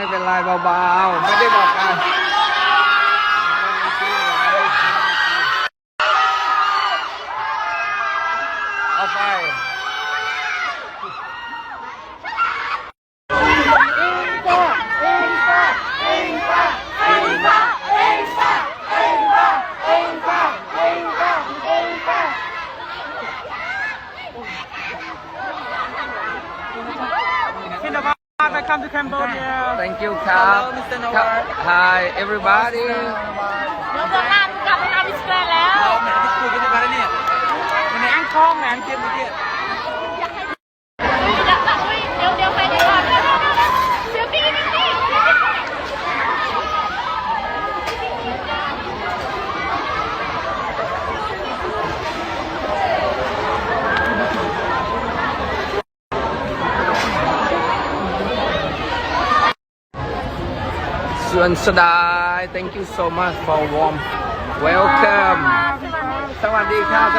ไม่เป็นไรเบาๆ ไม่ได้บอกกันเอาไป welcome to Cambodia. thank you ครับ Hello, Mr. Nawar. hi everybody เดี๋ยวเดือนหน้ากลับไปทำอิสราเอลแล้ว เอาแหมที่คุยกันในการเนี่ยมันในอังคองแหมเกียรติเกี Yuan Sadai thank you so much for warm welcome. สวัสดีครับ